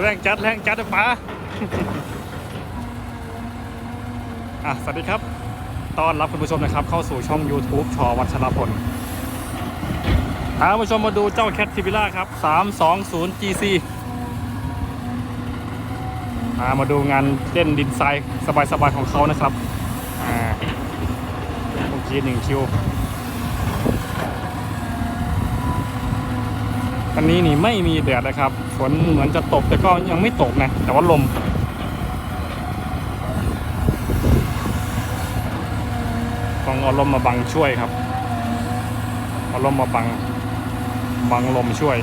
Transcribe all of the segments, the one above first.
แรงจัดแรงจัดนะป๋าอะสวัสดีครับต้อนรับคุณผู้ชมนะครับ เข้าสู่ช่อง YouTube ชอวัชรพลพาคุณผู้ชมมาดูเจ้าแคททิบิล่าครับ 320 GC พามาดูงานเล่นดินทรายสบายๆของเขานะครับ อ่าเมื่อกี้หนึ่งคิว วันนี้นี่ไม่มีแดดนะครับ ฝนเหมือนจะตกแต่ก็ยังไม่ตกนะ แต่ว่าลม ต้องเอาลมมาบังช่วยครับ เอาลมมาบัง บังลมช่วย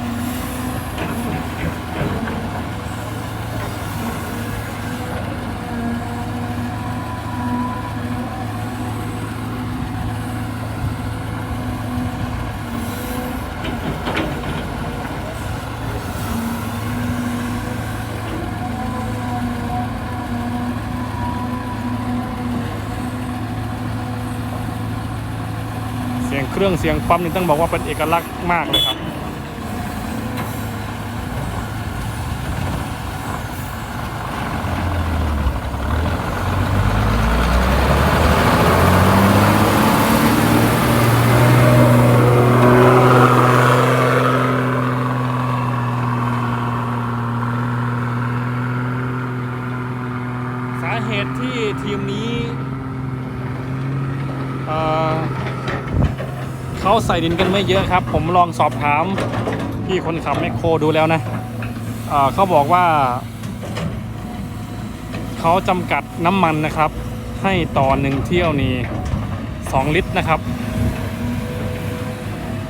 เครื่องเสียงปั๊มนี่ต้องบอกว่าเป็นเอกลักษณ์มากเลยครับสาเหตุที่ทีมนี้ เขาใส่ดินกันไม่เยอะครับ ผมลองสอบถามพี่คนขับแมคโครดูแล้วนะเอ่อเขาบอกว่า เขาจำกัดน้ำมันนะครับ ให้ต่อหนึ่งเที่ยวนี่2ลิตรนะครับ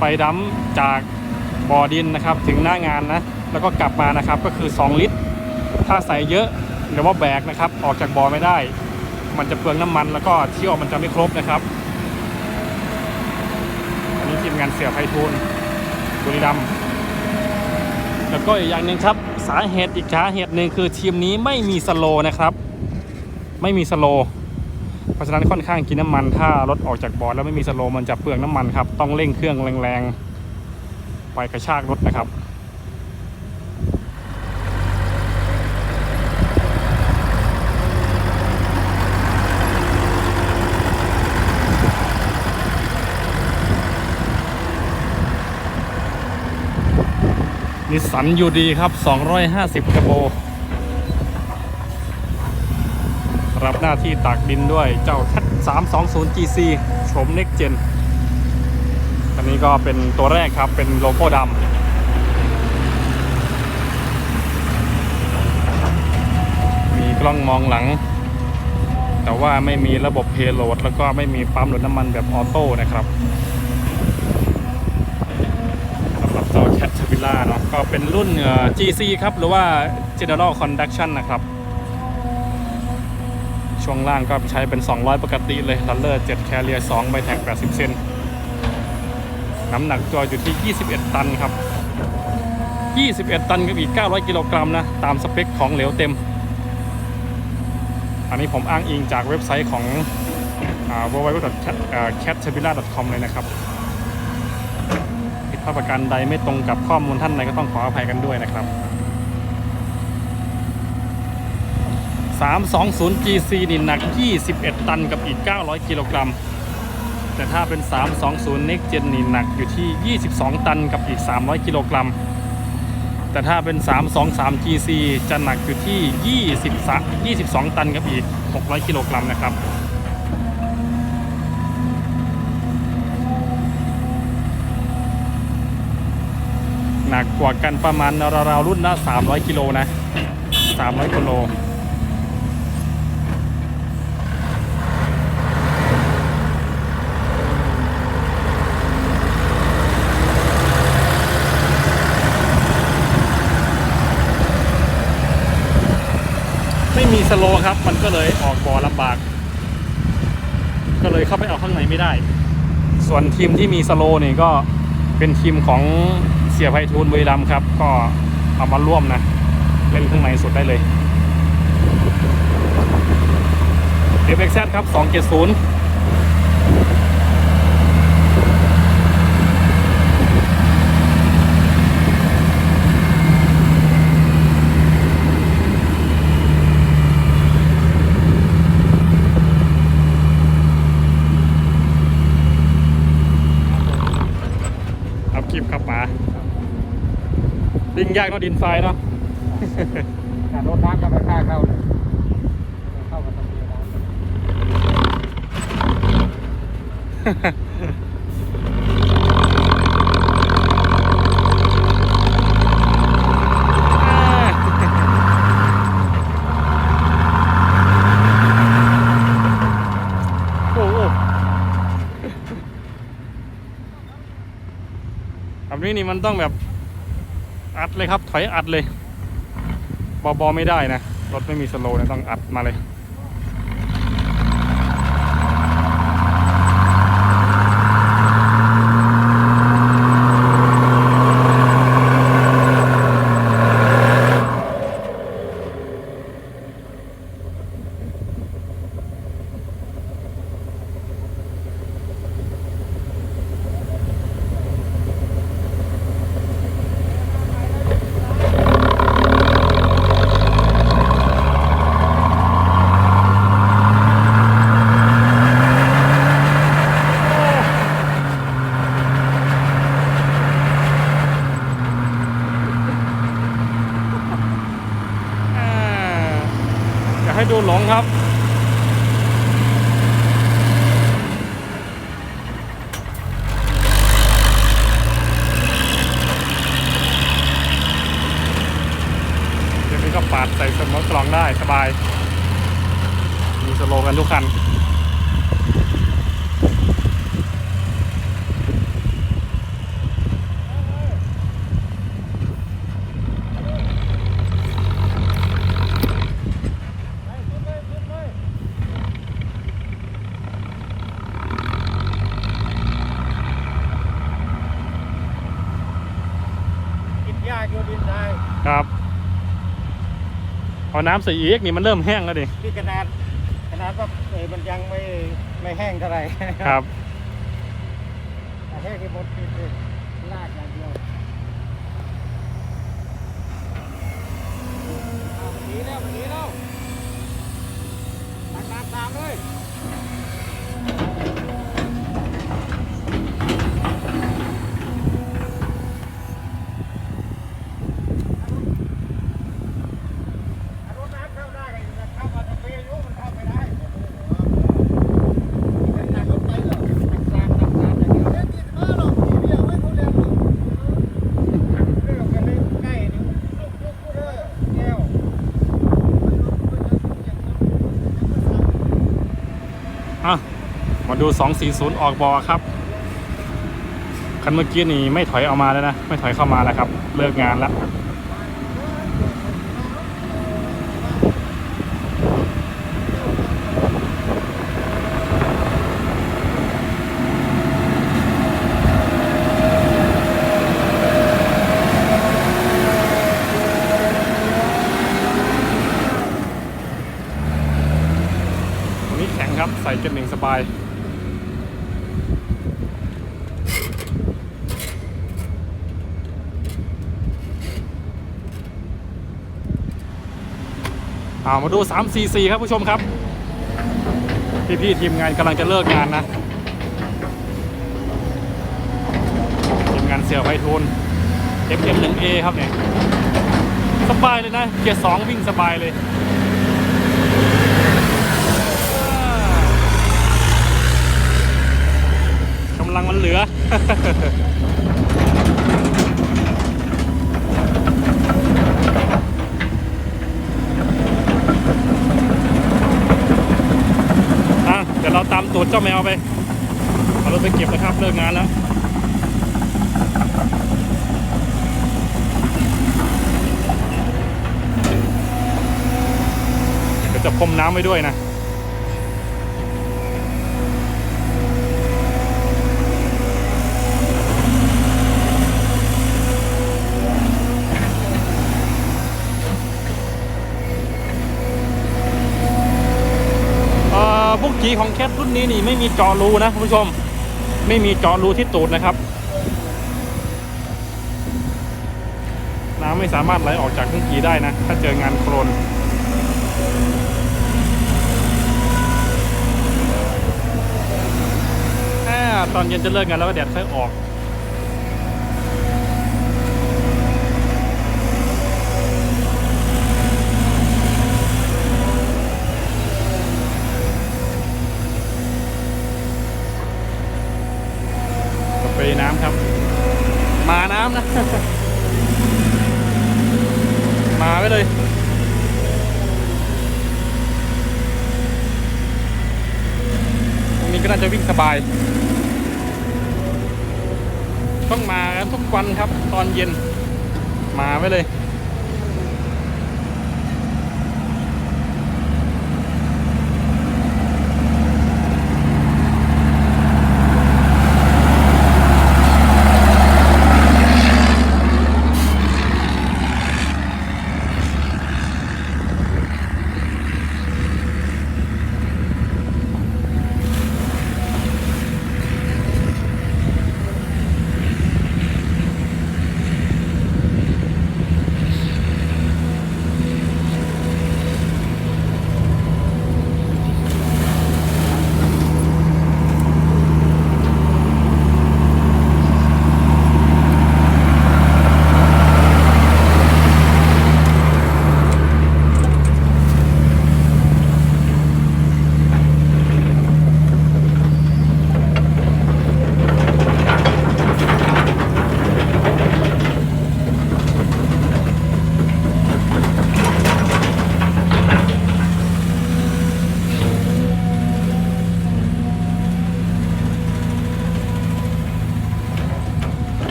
ไปดั้มจากบ่อดินนะครับ ถึงหน้างานนะ แล้วก็กลับมานะครับก็คือ 2 ลิตร ถ้าใส่เยอะหรือว่าแบกนะครับ ออกจากบ่อไม่ได้ มันจะเปลืองน้ำมันแล้วก็เที่ยวมันจะไม่ครบนะครับ งานเสียไพฑูรย์บุรีรัมย์แล้วก็อีกอย่างหนึ่งครับ สาเหตุอีกสาเหตุหนึ่งคือทีมนี้ไม่มีสโลนะครับ ไม่มีสโลเพราะฉะนั้นค่อนข้างกินน้ำมัน ถ้ารถออกจากบอร์ดแล้วไม่มีสโลมันจะเปลืองน้ำมันครับ ต้องเร่งเครื่องแรงๆ ไปกระชากรถนะครับ นิสสันยูดีครับ 250 กระโบรับหน้าที่ตากดินด้วยเจ้า Cat 320 GC โฉม Next Gen อันนี้ก็เป็นตัวแรกครับ เป็นโลโก้ดำมีกล้องมองหลัง แต่ว่าไม่มีระบบเพลโหลด แล้วก็ไม่มีปั๊มหลดน้ำมันแบบออโต้นะครับ สำหรับเจ้าเนาะก็เป็นรุ่น GC ครับ หรือว่า General Conduction นะครับ ช่วงล่างก็ใช้เป็น 200 ปกติเลยลัลเลอร์7 Carrier 2ใบแท็ก 80 เซนน้ำหนักตัวอยู่ที่ 21 ตันครับ 21 ตันกับอีก 900 กิโลกรัมนะ ตามสเปคของเหลวเต็ม อันนี้ผมอ้างอิงจากเว็บไซต์ของ www.catchabila.com เลยนะครับ ผิดพลาประการใดไม่ตรงกับข้อมูลท่านใดก็ต้องขออภัยกันด้วยนะครับ 320 GC นี่หนัก 21 ตันกับอีก 900 กิโลกรัม แต่ถ้าเป็น 320 Next Gen นี่หนักอยู่ที่ 22 ตันกับอีก 300 กิโลกรัม แต่ถ้าเป็น 323 GC จะหนักอยู่ที่20 22 ตันกับอีก 600 กิโลกรัมนะครับ หนักกว่ากันประมาณราวๆรุ่นละ300กิโลนะ 300กิโลไม่มีสโลครับ มันก็เลยออกบ่อลำบาก ก็เลยเข้าไปเอาข้างในไม่ได้ ส่วนทีมที่มีสโลนี่ก็เป็นทีมของ เสียไพทูลบุรีรัมครับ ก็เอามาร่วมนะ เล่นเครื่องในสุดได้เลยเดฟเอ็กซ์แซครับ 270ับคลิปครับป๋า ดินยากเนาะดินทรายเนาะแต่รถน้ำก็ไม่กล้าเข้าเลยเข้ามาตรงนี้นะโอ้โหแบบนี้นี่มันต้องแบบ อัดเลยครับ ถอยอัดเลย บอบอไม่ได้นะ รถไม่มีสโลว์นะต้องอัดมาเลย อยากให้ดูหลงครับ เดี๋ยวนี้ก็ปาดใส่สมอกล่องได้สบาย มีสโลกันทุกคันหญ้าอยู่ดินทราย ครับ เอาน้ำใส่อีกนี่มันเริ่มแห้งแล้วดิที่ขนาดขนาดว่าเออมันยังไม่ไม่แห้งเท่าไหร่ครับแต่แห้งที่หมดที่คือลากอย่างเดียวเอามันหนีแล้วมันหนีแล้วตักน้ำตามเลย รถน้ำเข้าได้ก็เข้ามาทางเบียยุมันเข้าไม่ได้เป็นทางรถไปเหรอทางตามทางอย่างเดียวเล่นกินมาหรอกมีเบียร์ไว้เขาเรียนหรอกเรื่องกันเลยใกล้นี่ลูกลูกพูดเลยแก้ว อะมาดู 240 ออกบอครับ คันเมื่อกี้นี่ไม่ถอยออกมาแล้วนะ ไม่ถอยเข้ามาแล้วครับ เลิกงานแล้ว วันนี้แข็งครับ ใส่เกันหนึ่งสบายเอามาดู3 4 4ครับผู้ชมครับ พี่ๆทีมงานกำลังจะเลิกงานนะ ทีมงานเสี่ยวไพฑูรย์ FM1A ครับเนี่ย สบายเลยนะ เกียร์สองวิ่งสบายเลย กำ ลังมันเหลือ อะ เดี๋ยวเราตามตูดเจ้าแมวไปเอารถไปเก็บนะครับ เลิกงานแล้วเดี๋ยวจะพรมน้ำไว้ด้วยนะ เอ่ีของแคทรุ่นนี้นี่ไม่มีจอรูนะคุณผู้ชม ไม่มีจอรูที่ตูดนะครับ น้ำไม่สามารถไหลออกจากบุกจีได้นะ ถ้าเจองานโครนอ่าตอนเย็นจะเลิกงานแล้วก็แดดค่อยออก น้ำครับ มาน้ำนะ มาไว้เลยตรงนี้ก็น่าจะวิ่งสบาย ต้องมาทุกวันครับ ตอนเย็น มาไว้เลย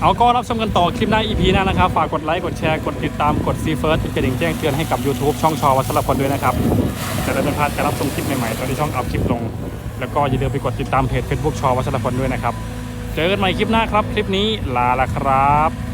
เอาก็รับชมกันต่อคลิปหน้า EP หน้านะครับ ฝากกดไลค์ กดแชร์ กดติดตาม กดซีเฟิร์สติดกระดิ่งแจ้งเตือนให้กับ YouTube ช่องชอวัชรพลด้วยนะครับ จะได้ไม่พลาดการรับชมคลิปใหม่ๆตอนที่ช่องอัพคลิปลง แล้วก็อย่าลืมไปกดติดตามเพจ Facebook ชอวัชรพลด้วยนะครับ เจอกันใหม่คลิปหน้าครับ คลิปนี้ลาละครับ